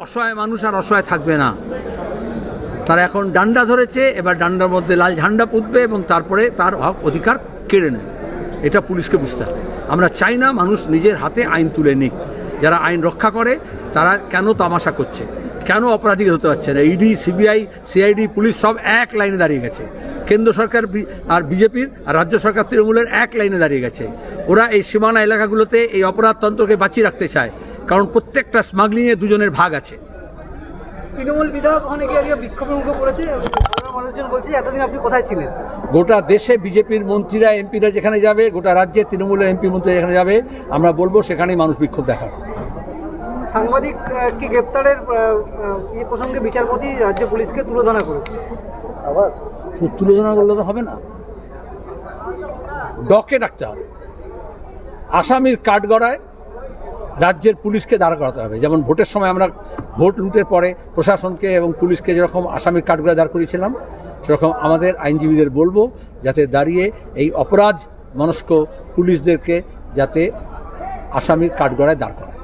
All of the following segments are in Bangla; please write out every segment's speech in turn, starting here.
অসহায় মানুষ আর অসহায় থাকবে না। তারা এখন ডান্ডা ধরেছে, এবার ডান্ডার মধ্যে লাল ঝান্ডা পুঁতবে এবং তারপরে তার হক অধিকার কেড়ে নেবে। এটা পুলিশকে বুঝতে হবে। আমরা চাই না মানুষ নিজের হাতে আইন তুলে নিক। যারা আইন রক্ষা করে, তারা কেন তামাশা করছে? কেন অপরাধী হতে পারছে না? ইডি, সিবিআই, সিআইডি, পুলিশ সব এক লাইনে দাঁড়িয়ে গেছে। কেন্দ্র সরকার আর বিজেপির আর রাজ্য সরকার তৃণমূলের এক লাইনে দাঁড়িয়ে গেছে। ওরা এই সীমানা এলাকাগুলোতে এই অপরাধতন্ত্রকে বাঁচিয়ে রাখতে চায়। কারণ প্রত্যেকটা স্মাগলিংয়ে দুজনের ভাগ আছে। তৃণমূল বিধায়ক অনেকে বিক্ষোভের মুখে পড়েছে বলছে এতদিন আপনি কোথায় ছিলেন? গোটা দেশে বিজেপির মন্ত্রীরা এমপিরা যেখানে যাবে গোটা রাজ্যে তৃণমূলের এমপি মন্ত্রী যেখানে যাবে আমরা বলব সেখানেই মানুষ বিক্ষোভ দেখাবে সাংবাদিক কি গ্রেপ্তারের প্রসঙ্গে বিচারপতি রাজ্য পুলিশকে তুলোধনা করেছে। আবার তুলনা করলে তো হবে না। ডকে ডাকতে হবে। আসামির কাঠগড়ায় রাজ্যের পুলিশকে দাঁড় করাতে হবে। যেমন ভোটের সময় আমরা ভোট লুটের পরে প্রশাসনকে এবং পুলিশকে যেরকম আসামির কাঠগড়ায় দাঁড় করিয়েছিলাম সেরকম আমাদের আইনজীবীদের বলব যাতে দাঁড়িয়ে এই অপরাধ মনস্ক পুলিশদেরকে যাতে আসামির কাঠগড়ায় দাঁড় করায়।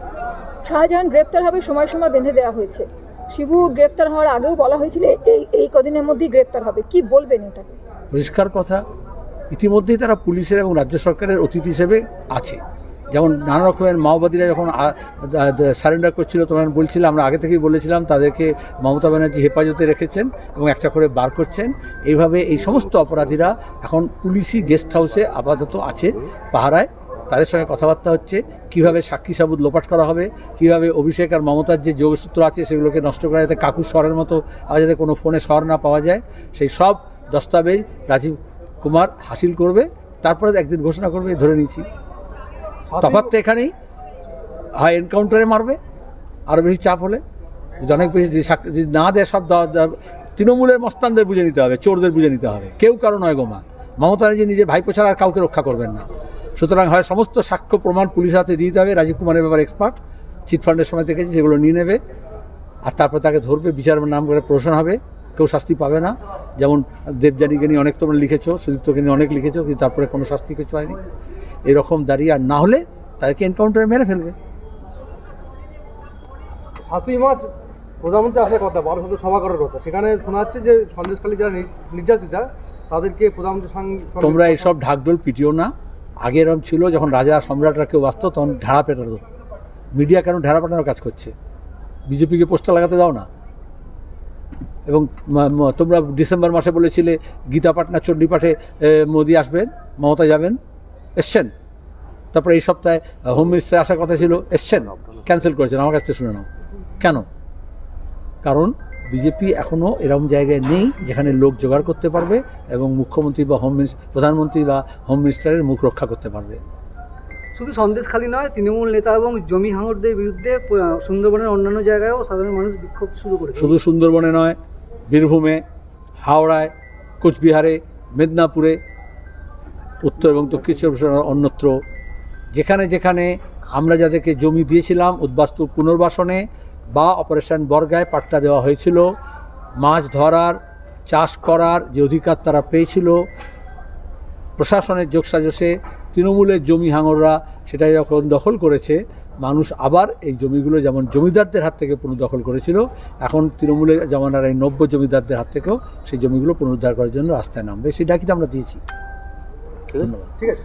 শাহজাহান গ্রেপ্তার হবে সময় সময় বেঁধে দেওয়া হয়েছে। শিবু গ্রেপ্তার হওয়ার আগেও বলা হয়েছিল এই এই কদিনের মধ্যেই গ্রেপ্তার হবে। কি বলবেন এটা পরিষ্কার কথা ইতিমধ্যেই তারা পুলিশের এবং রাজ্য সরকারের অতিথি হিসেবে আছে। যেমন নানা রকমের মাওবাদীরা যখন সারেন্ডার করছিল, তখন বলছিলাম আমরা আগে থেকেই বলেছিলাম, তাদেরকে মমতা ব্যানার্জি হেফাজতে রেখেছেন এবং একটা করে বার করছেন। এইভাবে এই সমস্ত অপরাধীরা এখন পুলিশি গেস্ট হাউসে আপাতত আছে, পাহারায়। তাদের সঙ্গে কথাবার্তা হচ্ছে, কীভাবে সাক্ষী সাবুত লোপাট করা হবে, কীভাবে অভিষেক আর মমতার যে যোগসূত্র আছে, সেগুলোকে নষ্ট করা যাতে কাকু স্বরের মতো আবার যাতে কোনো ফোনে স্বর না পাওয়া যায়, সেই সব দস্তাবেজ রাজীব কুমার হাসিল করবে। তারপরে একদিন ঘোষণা করবে, ধরে নিয়েছি। তফাৎ তো এখানেই। হয় এনকাউন্টারে মারবে আরও বেশি চাপ হলে। অনেক বেশি যদি না দেয় সব তৃণমূলের মস্তানদের বুঝে নিতে হবে, চোরদের বুঝে নিতে হবে। কেউ কারও নয় গোমা। মমতা ব্যানার্জি নিজে ভাইপো ছাড়া আর কাউকে রক্ষা করবেন না। সুতরাং হয় সমস্ত সাক্ষ্য প্রমাণ পুলিশ হাতে দিতে হবে, রাজীব কুমারের ব্যাপারে এক্সপার্ট চিটফান্ডের সময় থেকে সেগুলো নিয়ে নেবে। আর তারপর তাকে ধরবে, বিচার নাম করে প্রশ্ন হবে, কেউ শাস্তি পাবে না। যেমন দেবযানীকে নিয়ে অনেক তোমরা লিখেছো, সুদীপ্তকে নিয়ে অনেক লিখেছো, কিন্তু তারপরে কোনো শাস্তি কিছু হয়নি। এরকম দাঁড়িয়ে আর না হলে তাদেরকে এনকাউন্টারে মেরে ফেলবে। সাতই মার্চ প্রধানমন্ত্রী আসার কথা বারো বারোশত সভা করার কথা। সেখানে শোনা যাচ্ছে যে সন্দেশখালী যারা নির্যাতিতা তাদেরকে প্রধানমন্ত্রী সঙ্গে তোমরা এইসব ঢাকঢোল পিটিও না। আগে এরকম ছিল যখন রাজা সম্রাটরা কেউ আসতো তখন ঢেড়া পেটাতো। মিডিয়া কেন ঢেড়া পেটানোর কাজ করছে? বিজেপিকে পোস্টার লাগাতে দাও না। এবং তোমরা ডিসেম্বর মাসে বলেছিলে গীতা পাঠ না চণ্ডী পাঠে এ, মোদি আসবেন মমতা যাবেন। এসছেন? তারপরে এই সপ্তাহে হোম মিনিস্টার আসার কথা ছিল এসছেন? ক্যান্সেল করেছেন আমার কাছ থেকে শুনে নাও। কেন? কারণ বিজেপি এখনও এরকম জায়গায় নেই যেখানে লোক জোগাড় করতে পারবে এবং মুখ্যমন্ত্রী বা হোম প্রধানমন্ত্রী বা হোম মিনিস্টারের মুখ রক্ষা করতে পারবে। শুধু সন্দেশ খালি নয় তৃণমূল নেতা এবং জমি হাঙরদের বিরুদ্ধে সুন্দরবনের অন্যান্য জায়গায়ও সাধারণ মানুষ বিক্ষোভ শুরু করেছে। শুধু সুন্দরবনে নয় বীরভূমে হাওড়ায় কোচবিহারে মেদিনীপুরে উত্তর এবং দক্ষিণ চব্বিশ অন্যত্র। যেখানে যেখানে আমরা যাদেরকে জমি দিয়েছিলাম, উদ্বাস্তু পুনর্বাসনে বা অপারেশন বর্গায় পাট্টা দেওয়া হয়েছিল, মাছ ধরার, চাষ করার যে অধিকার তারা পেয়েছিল, প্রশাসনের যোগসাজশে তৃণমূলের জমি হাঙররা সেটা যখন দখল করেছে। মানুষ আবার এই জমিগুলো যেমন জমিদারদের হাত থেকে পুনর্দখল করেছিল, এখন তৃণমূলের জমানার এই নব্য জমিদারদের হাত থেকেও সেই জমিগুলো পুনরুদ্ধার করার জন্য রাস্তায় নামবে। সেই ডাকিতে আমরা দিয়েছি। 这个这个是。